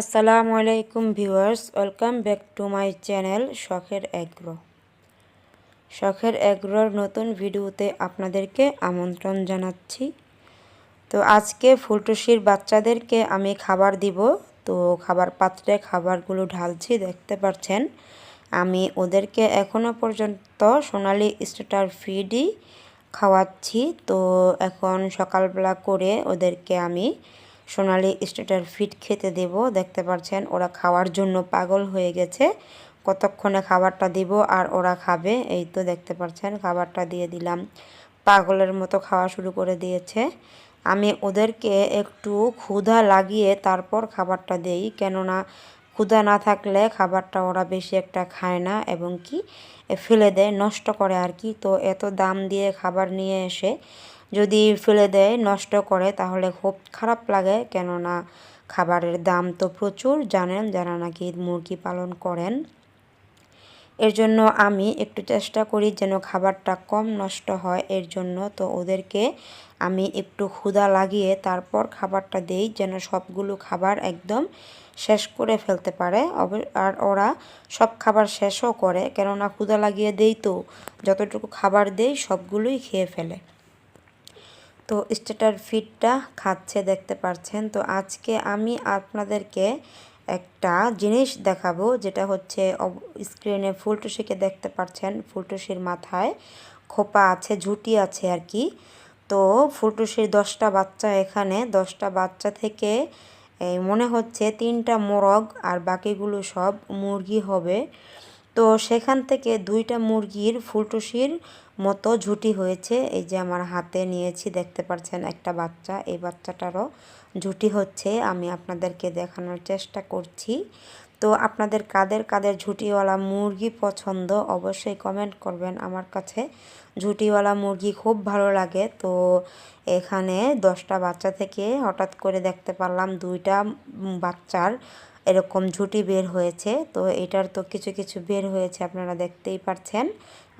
আসসালামু আলাইকুম viewers, welcome back to my channel শখের এগ্রো শখের এগ্রোর নতুন ভিডিওতে আপনাদেরকে আমন্ত্রণ জানাচ্ছি। তো আজকে ফুলটুসির বাচ্চাদেরকে আমি খাবার দিব। তো খাবার পাত্রে খাবারগুলো ঢালছি, দেখতে পাচ্ছেন। আমি ওদেরকে এখনও পর্যন্ত সোনালি স্টার্টার ফিডই খাওয়াচ্ছি। তো এখন সকালবেলা করে ওদেরকে আমি সোনালি স্টেটার ফিট খেতে দেব। দেখতে পাচ্ছেন, ওরা খাওয়ার জন্য পাগল হয়ে গেছে। কতক্ষণে খাবারটা দিব আর ওরা খাবে? এই তো দেখতে পাচ্ছেন, খাবারটা দিয়ে দিলাম। পাগলের মতো খাওয়া শুরু করে দিয়েছে। আমি ওদেরকে একটু ক্ষুধা লাগিয়ে তারপর খাবারটা দেই। কেননা ক্ষুধা না থাকলে খাবারটা ওরা বেশি একটা খায় না এবং কি ফেলে দেয়, নষ্ট করে আর কি। তো এত দাম দিয়ে খাবার নিয়ে এসে যদি ফেলে দেয়, নষ্ট করে, তাহলে খুব খারাপ লাগে। কেননা, খাবারের দাম তো প্রচুর, জানেন? যারা নাকি মুরগি পালন করেন এর জন্য আমি একটু চেষ্টা করি যেন খাবারটা কম নষ্ট হয়। এর জন্য তো ওদেরকে আমি একটু ক্ষুধা লাগিয়ে তারপর খাবারটা দেই যেন সবগুলো খাবার একদম শেষ করে ফেলতে পারে। আর ওরা সব খাবার শেষও করে। কেননা ক্ষুধা লাগিয়ে দেই তো, যতটুকু খাবার দেই সবগুলোই খেয়ে ফেলে। তো স্টেটার ফিটটা খাচ্ছে, দেখতে পাচ্ছেন তো আজকে আমি আপনাদেরকে একটা জিনিস দেখাবো, যেটা হচ্ছে স্ক্রিনে ফুলটুসিকে দেখতে পাচ্ছেন, ফুলটুসির মাথায় খোপা আছে, ঝুটি আছে আর কি। তো ফুলটুসির দশটা বাচ্চা এখানে, দশটা বাচ্চা থেকে মনে হচ্ছে তিনটা মোরগ আর বাকিগুলো সব মুরগি হবে। তো সেখান থেকে দুইটা মুরগির ফুলটুসির মতো ঝুটি হয়েছে। এই যে আমার হাতে নিয়েছি, দেখতে পাচ্ছেন একটা বাচ্চা, এই বাচ্চাটারও ঝুটি হচ্ছে। আমি আপনাদেরকে দেখানোর চেষ্টা করছি। তো আপনাদের কাদের কাদের ঝুটিওয়ালা মুরগি পছন্দ, অবশ্যই কমেন্ট করবেন। আমার কাছে ঝুটিওয়ালা মুরগি খুব ভালো লাগে। তো এখানে দশটা বাচ্চা থেকে হঠাৎ করে দেখতে পারলাম দুইটা বাচ্চার এরকম ঝুটি বের হয়েছে। তো এটার তো কিছু কিছু বের হয়েছে, আপনারা দেখতেই পাচ্ছেন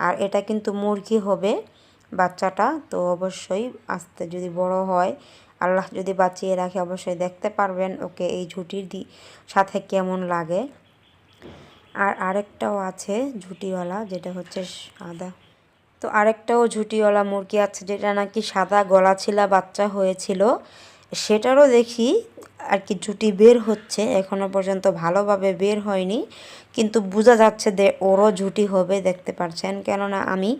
আর এটা কিন্তু মুরগি হবে বাচ্চাটা, তো অবশ্যই আস্তে যদি বড় হয়, আল্লাহ যদি বাঁচিয়ে রাখে, অবশ্যই দেখতে পারবেন ওকে এই ঝুটির দি, সাথে কেমন লাগে। আর আরেকটাও আছে ঝুটিওয়ালা, যেটা হচ্ছে সাদা। তো আরেকটাও ঝুটিওয়ালা মুরগি আছে, যেটা নাকি সাদা গলা ছিলা বাচ্চা হয়েছিল। সেটারও দেখি আর কি জুটি বের হচ্ছে এখনও পর্যন্ত ভালোভাবে বের হয়নি। কিন্তু বোঝা যাচ্ছে যে ওরও জুটি হবে, দেখতে পাচ্ছেন কেননা আমি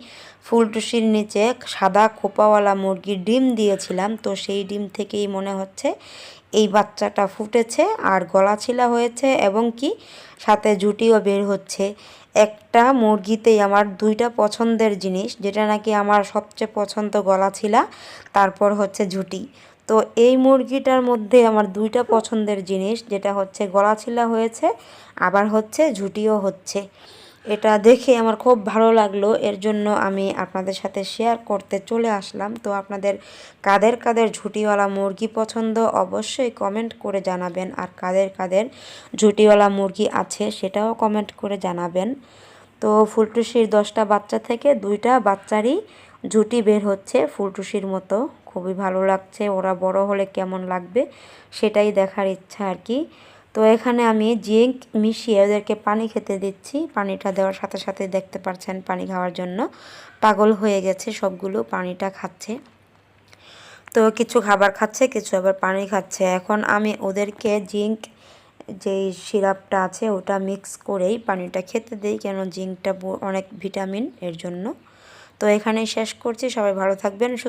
ফুলটুসির নিচে সাদা খোপাওয়ালা মুরগির ডিম দিয়েছিলাম, তো সেই ডিম থেকেই মনে হচ্ছে এই বাচ্চাটা ফুটেছে আর গলা ছিলা হয়েছে এবং কি সাথে জুটিও বের হচ্ছে। একটা মুরগিতেই আমার দুইটা পছন্দের জিনিস, যেটা নাকি আমার সবচেয়ে পছন্দ গলা ছিলা, তারপর হচ্ছে ঝুটি তো এই মুরগিটার মধ্যে আমার দুইটা পছন্দের জিনিস, যেটা হচ্ছে গলা ছিলা হয়েছে, আবার হচ্ছে ঝুটিও হচ্ছে। এটা দেখে আমার খুব ভালো লাগল, এর জন্য আমি আপনাদের সাথে শেয়ার করতে চলে আসলাম। তো আপনাদের কাদের কাদের ঝুটিওয়ালা মুরগি পছন্দ, অবশ্যই কমেন্ট করে জানাবেন। আর কাদের কাদের ঝুটিওয়ালা মুরগি আছে, সেটাও কমেন্ট করে জানাবেন। তো ফুলটুসির দশটা বাচ্চা থেকে দুইটা বাচ্চারই ঝুটি বের হচ্ছে, ফুলটুসির মতো। খুবই ভালো লাগছে, ওরা বড় হলে কেমন লাগবে সেটাই দেখার ইচ্ছা আর কি। তো এখানে আমি জিঙ্ক মিশিয়ে ওদেরকে পানি খেতে দিচ্ছি। পানিটা দেওয়ার সাথে সাথে দেখতে পাচ্ছেন পানি খাওয়ার জন্য। পাগল হয়ে গেছে সবগুলো, পানিটা খাচ্ছে। তো কিছু খাবার খাচ্ছে, কিছু আবার পানি খাচ্ছে। এখন আমি ওদেরকে জিঙ্ক যেই সিরাপটা আছে ওটা মিক্স করেই পানিটা খেতে দিই, কেন জিঙ্কটা অনেক ভিটামিন এর জন্য। তো এখানেই শেষ করছি। সবাই ভালো থাকবেন